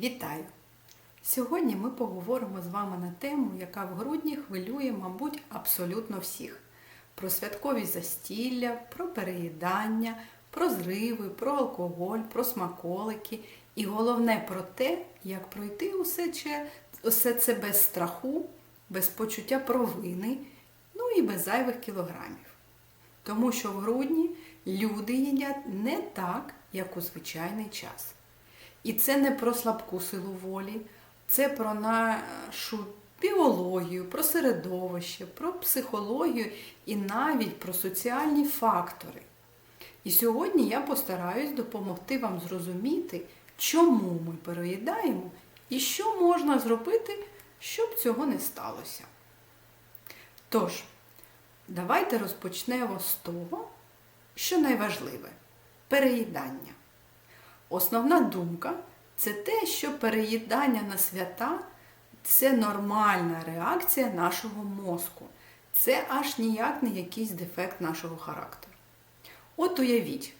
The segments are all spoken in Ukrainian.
Вітаю! Сьогодні ми поговоримо з вами на тему, яка в грудні хвилює, мабуть, абсолютно всіх: про святкові застілля, про переїдання, про зриви, про алкоголь, про смаколики і головне про те, як пройти усе це, усе це без страху, без почуття провини, ну і без зайвих кілограмів. Тому що в грудні люди їдять не так, як у звичайний час. І це не про слабку силу волі, це про нашу біологію, про середовище, про психологію і навіть про соціальні фактори. І сьогодні я постараюсь допомогти вам зрозуміти, чому ми переїдаємо і що можна зробити, щоб цього не сталося. Тож, давайте розпочнемо з того, що найважливе переїдання. Основна думка це те, що переїдання на свята це нормальна реакція нашого мозку. Це аж ніяк не якийсь дефект нашого характеру. От уявіть,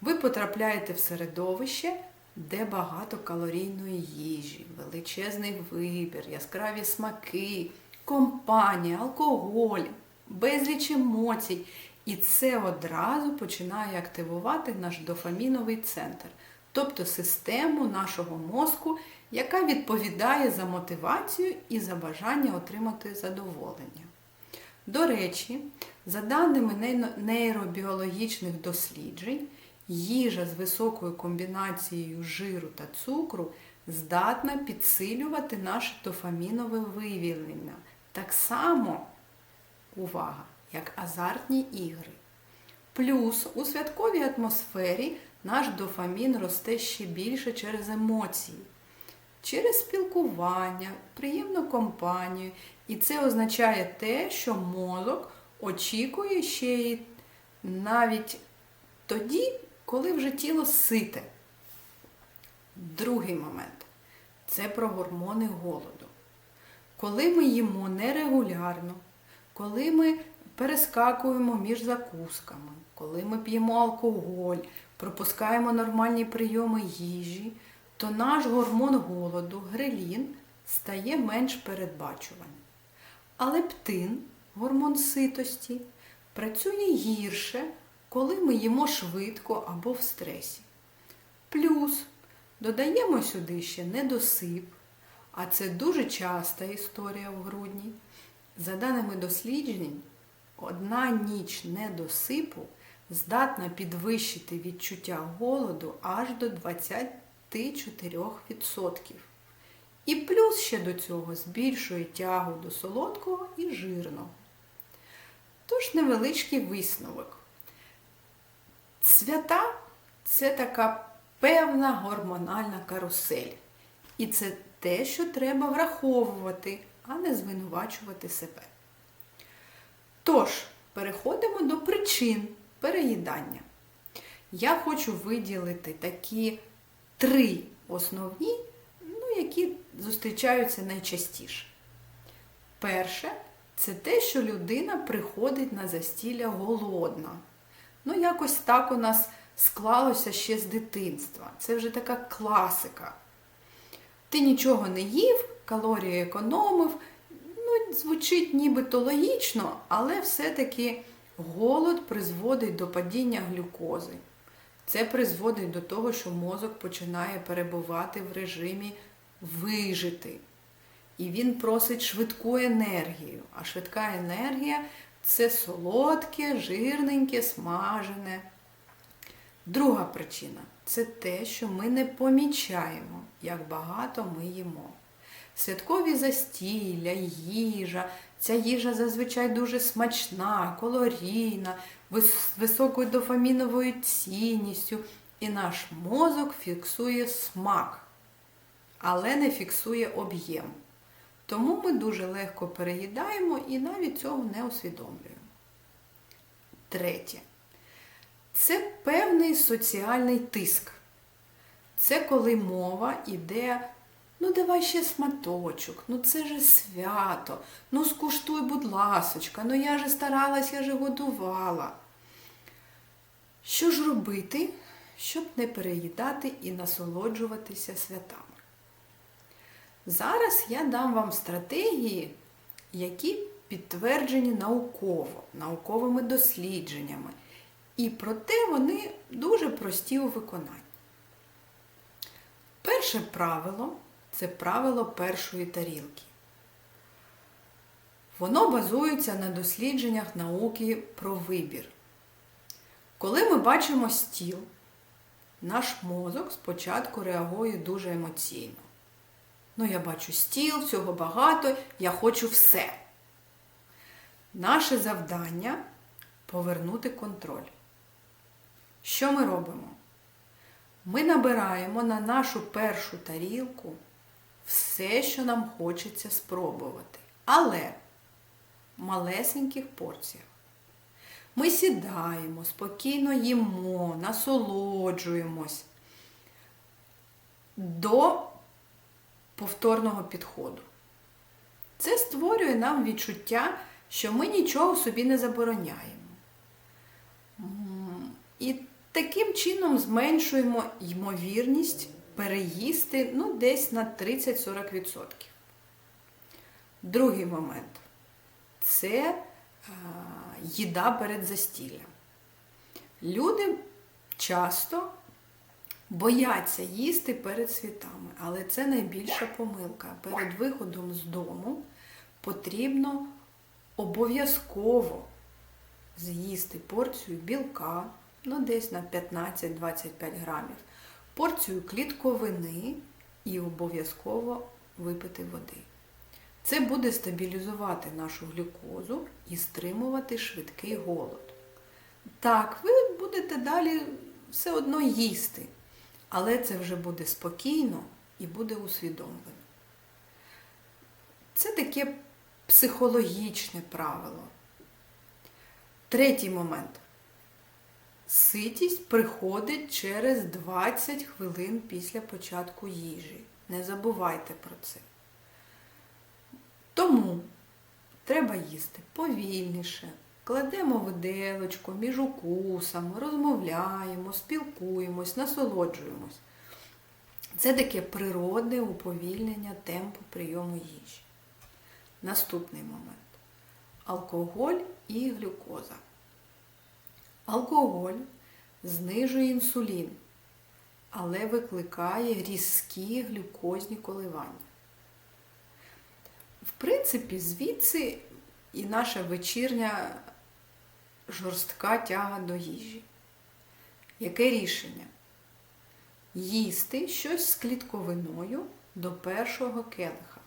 ви потрапляєте в середовище, де багато калорійної їжі, величезний вибір, яскраві смаки, компанія, алкоголь, безліч емоцій. І це одразу починає активувати наш дофаміновий центр, тобто систему нашого мозку, яка відповідає за мотивацію і за бажання отримати задоволення. До речі, за даними нейробіологічних досліджень, їжа з високою комбінацією жиру та цукру здатна підсилювати наше дофамінове вивільнення. Так само, увага! як азартні ігри. Плюс у святковій атмосфері наш дофамін росте ще більше через емоції, через спілкування, приємну компанію. І це означає те, що мозок очікує ще й навіть тоді, коли вже тіло сите. Другий момент це про гормони голоду. Коли ми їмо нерегулярно, коли ми перескакуємо між закусками, коли ми п'ємо алкоголь, пропускаємо нормальні прийоми їжі, то наш гормон голоду, грелін, стає менш передбачуваним. А лептин, гормон ситості, працює гірше, коли ми їмо швидко або в стресі. Плюс додаємо сюди ще недосип, а це дуже часта історія в грудні. За даними досліджень, одна ніч недосипу здатна підвищити відчуття голоду аж до 24%. І плюс ще до цього збільшує тягу до солодкого і жирного. Тож невеличкий висновок. Свята це така певна гормональна карусель. І це те, що треба враховувати, а не звинувачувати себе. Тож, переходимо до причин переїдання. Я хочу виділити такі три основні, ну, які зустрічаються найчастіше. Перше, це те, що людина приходить на застілля голодна. Ну, якось так у нас склалося ще з дитинства. Це вже така класика. Ти нічого не їв, калорії економив. Ну, звучить нібито логічно, але все-таки голод призводить до падіння глюкози. Це призводить до того, що мозок починає перебувати в режимі вижити. І він просить швидку енергію. А швидка енергія це солодке, жирненьке, смажене. Друга причина це те, що ми не помічаємо, як багато ми їмо. Святкові застілля, їжа. Ця їжа зазвичай дуже смачна, калорійна, з високою дофаміновою цінністю. І наш мозок фіксує смак, але не фіксує об'єм. Тому ми дуже легко переїдаємо і навіть цього не усвідомлюємо. Третє. Це певний соціальний тиск. Це коли мова йде Ну, давай ще сматочок, ну це же свято, ну скуштуй, будь ласочка, ну я же старалась, я же годувала. Що ж робити, щоб не переїдати і насолоджуватися святами? Зараз я дам вам стратегії, які підтверджені науково, науковими дослідженнями. І проте вони дуже прості у виконанні. Перше правило це правило першої тарілки. Воно базується на дослідженнях науки про вибір. Коли ми бачимо стіл, наш мозок спочатку реагує дуже емоційно. Ну, я бачу стіл, всього багато, я хочу все. Наше завдання повернути контроль. Що ми робимо? Ми набираємо на нашу першу тарілку все, що нам хочеться спробувати. Але в малесеньких порціях. Ми сідаємо, спокійно їмо, насолоджуємось до повторного підходу. Це створює нам відчуття, що ми нічого собі не забороняємо. І таким чином зменшуємо ймовірність переїсти ну, десь на 30-40%. Другий момент це е, їда перед застіллям. Люди часто бояться їсти перед світами, але це найбільша помилка. Перед виходом з дому потрібно обов'язково з'їсти порцію білка, ну десь на 15-25 грамів, порцію клітковини і обов'язково випити води. Це буде стабілізувати нашу глюкозу і стримувати швидкий голод. Так, ви будете далі все одно їсти, але це вже буде спокійно і буде усвідомлено. Це таке психологічне правило. Третій момент. Ситість приходить через 20 хвилин після початку їжі. Не забувайте про це. Тому треба їсти повільніше. Кладемо виделочку між укусами, розмовляємо, спілкуємось, насолоджуємось. Це таке природне уповільнення темпу прийому їжі. Наступний момент. Алкоголь і глюкоза. Алкоголь знижує інсулін, але викликає різкі глюкозні коливання. В принципі, звідси і наша вечірня жорстка тяга до їжі. Яке рішення? Їсти щось з клітковиною до першого келиха.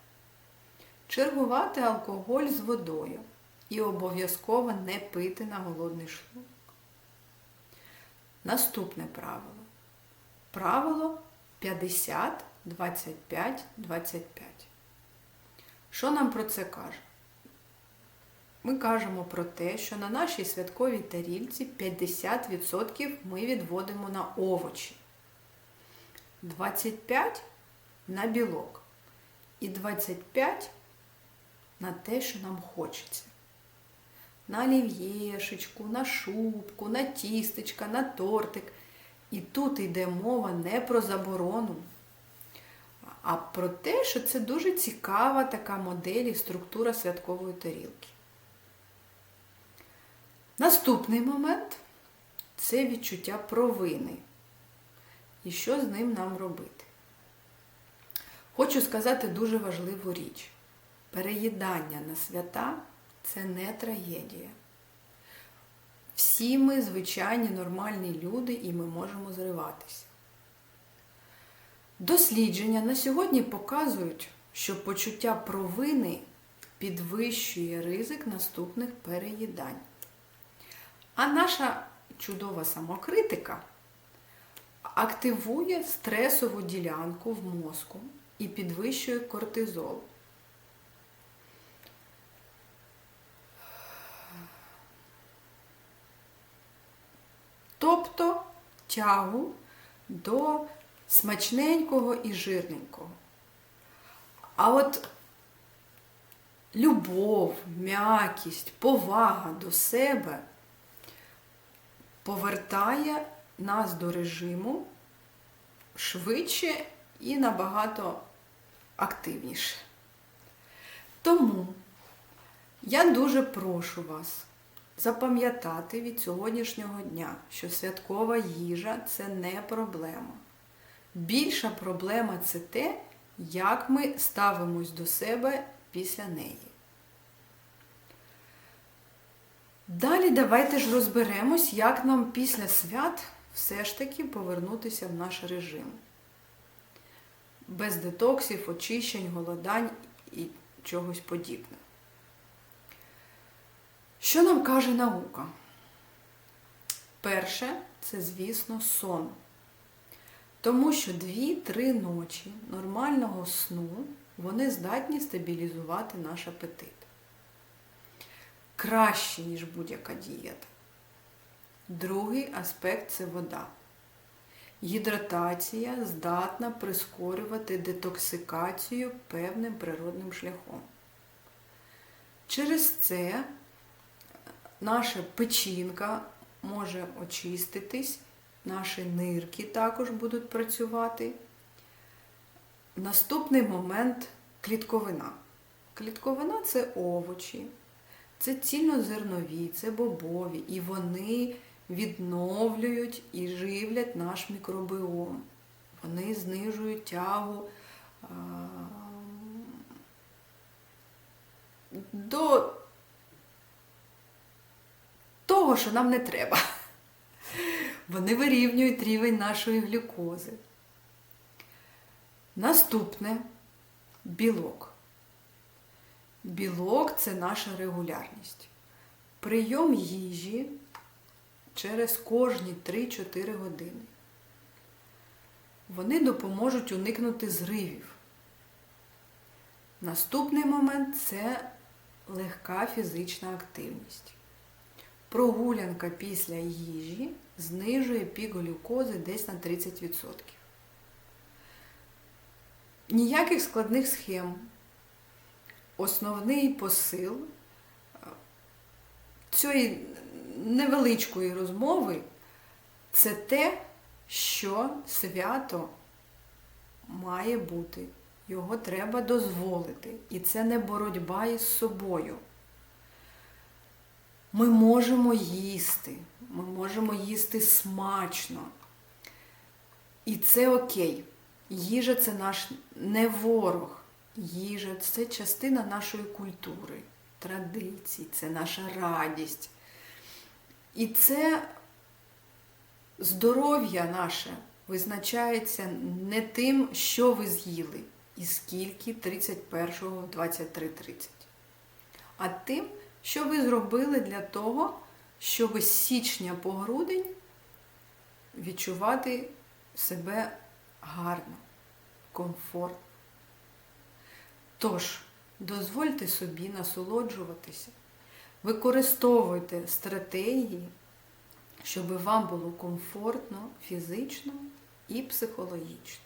Чергувати алкоголь з водою і обов'язково не пити на голодний шлунок. Наступне правило. Правило 50, 25, 25. Що нам про це каже? Ми кажемо про те, що на нашій святковій тарілці 50% ми відводимо на овочі, 25% на білок і 25% на те, що нам хочеться. На олів'єшечку, на шубку, на тістечка, на тортик. І тут йде мова не про заборону, а про те, що це дуже цікава така модель і структура святкової тарілки. Наступний момент це відчуття провини. І що з ним нам робити? Хочу сказати дуже важливу річ. Переїдання на свята це не трагедія. Всі ми звичайні нормальні люди і ми можемо зриватися. Дослідження на сьогодні показують, що почуття провини підвищує ризик наступних переїдань. А наша чудова самокритика активує стресову ділянку в мозку і підвищує кортизол. Тобто тягу до смачненького і жирненького. А от любов, м'якість, повага до себе повертає нас до режиму швидше і набагато активніше. Тому я дуже прошу вас запам'ятати від сьогоднішнього дня, що святкова їжа це не проблема. Більша проблема це те, як ми ставимось до себе після неї. Далі давайте ж розберемось, як нам після свят все ж таки повернутися в наш режим. Без детоксів, очищень, голодань і чогось подібного. Що нам каже наука? Перше, це, звісно, сон. Тому що 2-3 ночі нормального сну вони здатні стабілізувати наш апетит. Краще, ніж будь-яка дієта. Другий аспект це вода. Гідратація здатна прискорювати детоксикацію певним природним шляхом. Через це наша печінка може очиститись, наші нирки також будуть працювати. Наступний момент клітковина. Клітковина це овочі, це цільнозернові, це бобові, і вони відновлюють і живлять наш мікробіом. Вони знижують тягу до того, що нам не треба. Вони вирівнюють рівень нашої глюкози. Наступне білок. Білок це наша регулярність. Прийом їжі через кожні 3-4 години. Вони допоможуть уникнути зривів. Наступний момент це легка фізична активність. Прогулянка після їжі знижує пік глюкози десь на 30%. Ніяких складних схем. Основний посил цієї невеличкої розмови це те, що свято має бути. Його треба дозволити. І це не боротьба із собою. Ми можемо їсти, ми можемо їсти смачно. І це окей. Їжа це наш не ворог. Їжа це частина нашої культури, традицій, це наша радість. І це здоров'я наше визначається не тим, що ви з'їли і скільки 31-го 23.30, а тим, що ви зробили для того, щоб з січня по грудень відчувати себе гарно, комфортно. Тож, дозвольте собі насолоджуватися, використовуйте стратегії, щоб вам було комфортно фізично і психологічно.